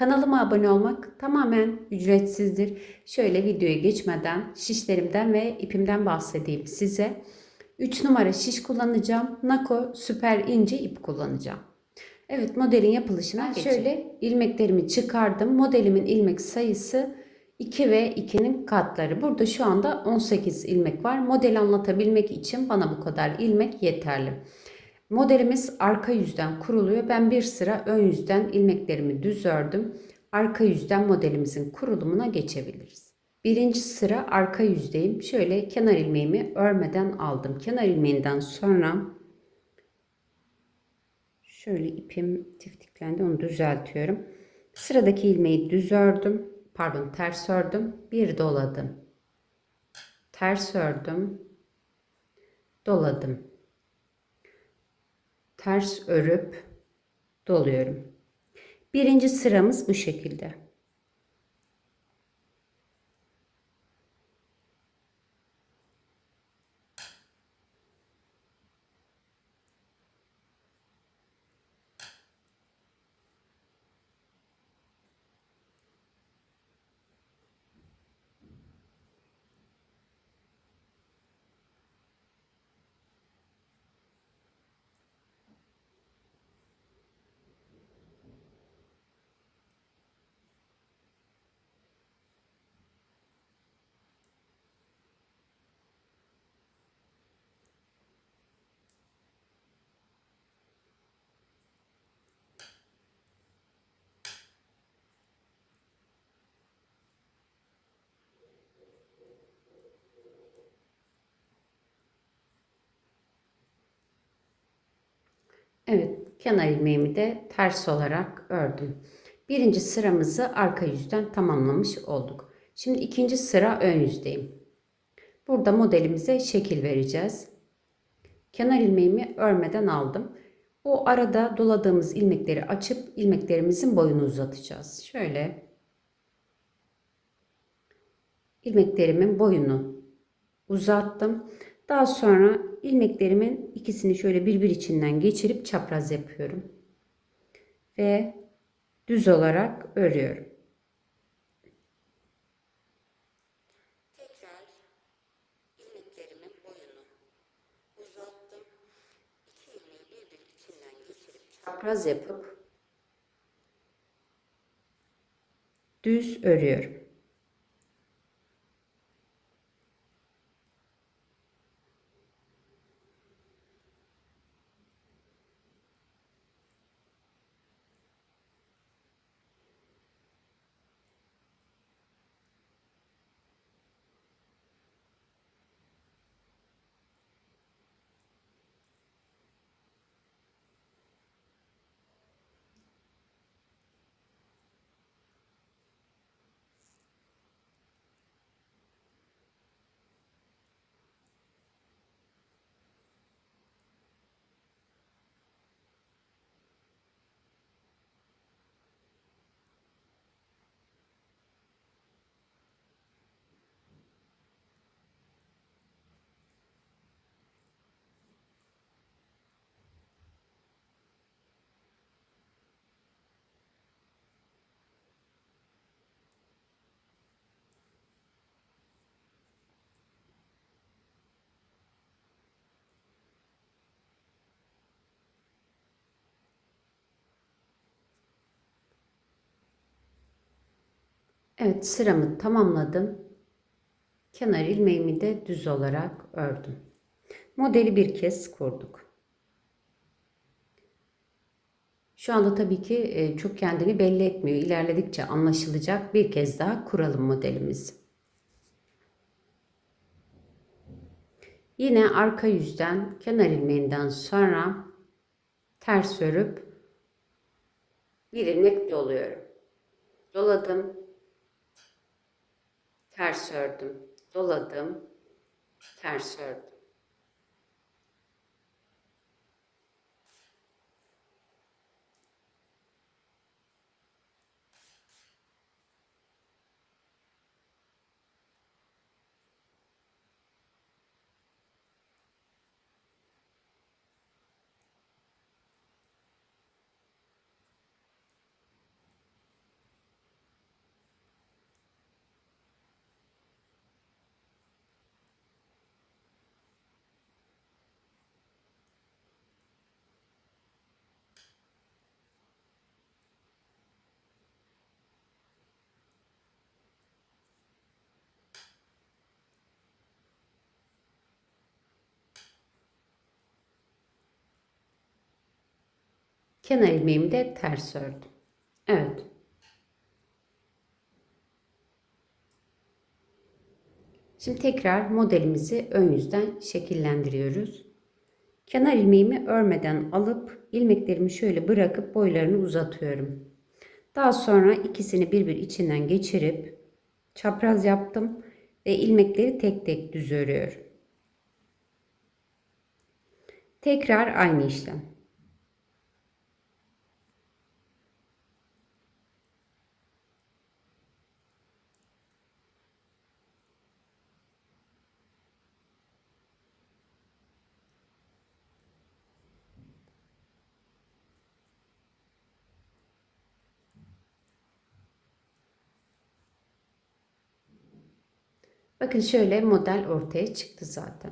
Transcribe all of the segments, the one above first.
Kanalıma abone olmak tamamen ücretsizdir. Şöyle videoya geçmeden şişlerimden ve ipimden bahsedeyim size. 3 numara şiş kullanacağım. Nako süper ince ip kullanacağım. Evet modelin yapılışına geçelim. Şöyle ilmeklerimi çıkardım. Modelimin ilmek sayısı 2 ve 2'nin katları. Burada şu anda 18 ilmek var. Modeli anlatabilmek için bana bu kadar ilmek yeterli. Modelimiz arka yüzden kuruluyor. Ben bir sıra ön yüzden ilmeklerimi düz ördüm. Arka yüzden modelimizin kurulumuna geçebiliriz. Birinci sıra arka yüzdeyim. Şöyle kenar ilmeğimi örmeden aldım. Kenar ilmeğinden sonra şöyle ipim tiftiklendi onu düzeltiyorum. Sıradaki ilmeği düz ördüm. Pardon ters ördüm. Bir doladım. Ters ördüm. Doladım ters örüp doluyorum. Birinci sıramız bu şekilde. Evet, kenar ilmeğimi de ters olarak ördüm. Birinci sıramızı arka yüzden tamamlamış olduk. Şimdi ikinci sıra ön yüzdeyim. Burada modelimize şekil vereceğiz. Kenar ilmeğimi örmeden aldım. Bu arada doladığımız ilmekleri açıp ilmeklerimizin boyunu uzatacağız. Şöyle ilmeklerimin boyunu uzattım. Daha sonra ilmeklerimin ikisini şöyle birbir içinden geçirip çapraz yapıyorum. Ve düz olarak örüyorum. Çapraz yapıp düz örüyorum. Evet sıramı tamamladım. Kenar ilmeğimi de düz olarak ördüm. Modeli bir kez kurduk. Şu anda tabii ki e, çok kendini belli etmiyor. İlerledikçe anlaşılacak. Bir kez daha kuralım modelimizi. Yine arka yüzden kenar ilmeğinden sonra ters örüp bir ilmek doluyorum. Doladım ters ördüm, doladım, ters ördüm. Kenar ilmeğimi de ters ördüm. Evet. Şimdi tekrar modelimizi ön yüzden şekillendiriyoruz. Kenar ilmeğimi örmeden alıp ilmeklerimi şöyle bırakıp boylarını uzatıyorum. Daha sonra ikisini bir bir içinden geçirip çapraz yaptım ve ilmekleri tek tek düz örüyorum. Tekrar aynı işlem. Bakın şöyle model ortaya çıktı zaten.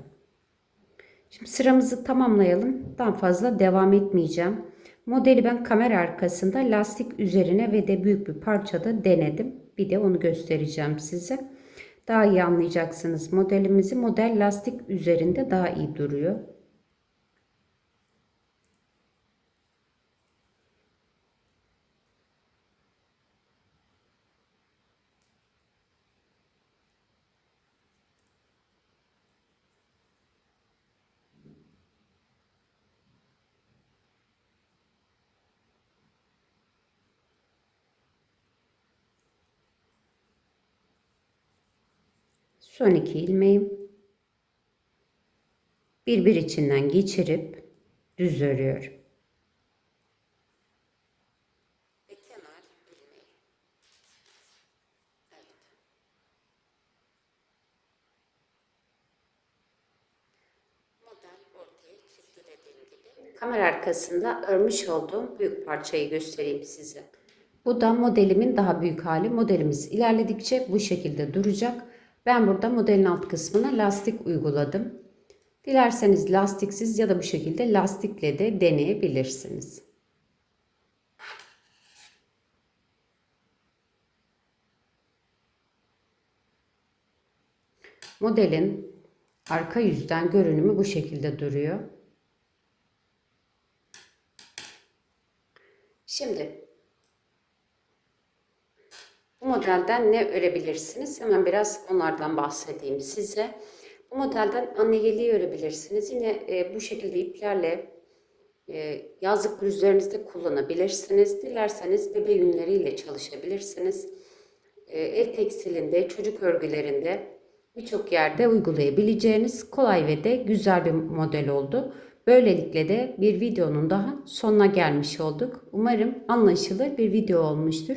Şimdi sıramızı tamamlayalım. Daha fazla devam etmeyeceğim. Modeli ben kamera arkasında lastik üzerine ve de büyük bir parçada denedim. Bir de onu göstereceğim size. Daha iyi anlayacaksınız modelimizi. Model lastik üzerinde daha iyi duruyor. Son iki ilmeğim bir içinden geçirip düz örüyorum. Kamera arkasında örmüş olduğum büyük parçayı göstereyim size. Bu da modelimin daha büyük hali. Modelimiz ilerledikçe bu şekilde duracak. Ben burada modelin alt kısmına lastik uyguladım. Dilerseniz lastiksiz ya da bu şekilde lastikle de deneyebilirsiniz. Modelin arka yüzden görünümü bu şekilde duruyor. Şimdi bu modelden ne örebilirsiniz? Hemen biraz onlardan bahsedeyim size. Bu modelden anneliği örebilirsiniz. Yine e, bu şekilde iplerle e, yazlık bluzlarınızda kullanabilirsiniz. Dilerseniz bebe yünleriyle çalışabilirsiniz. E, el tekstilinde, çocuk örgülerinde birçok yerde uygulayabileceğiniz kolay ve de güzel bir model oldu. Böylelikle de bir videonun daha sonuna gelmiş olduk. Umarım anlaşılır bir video olmuştur.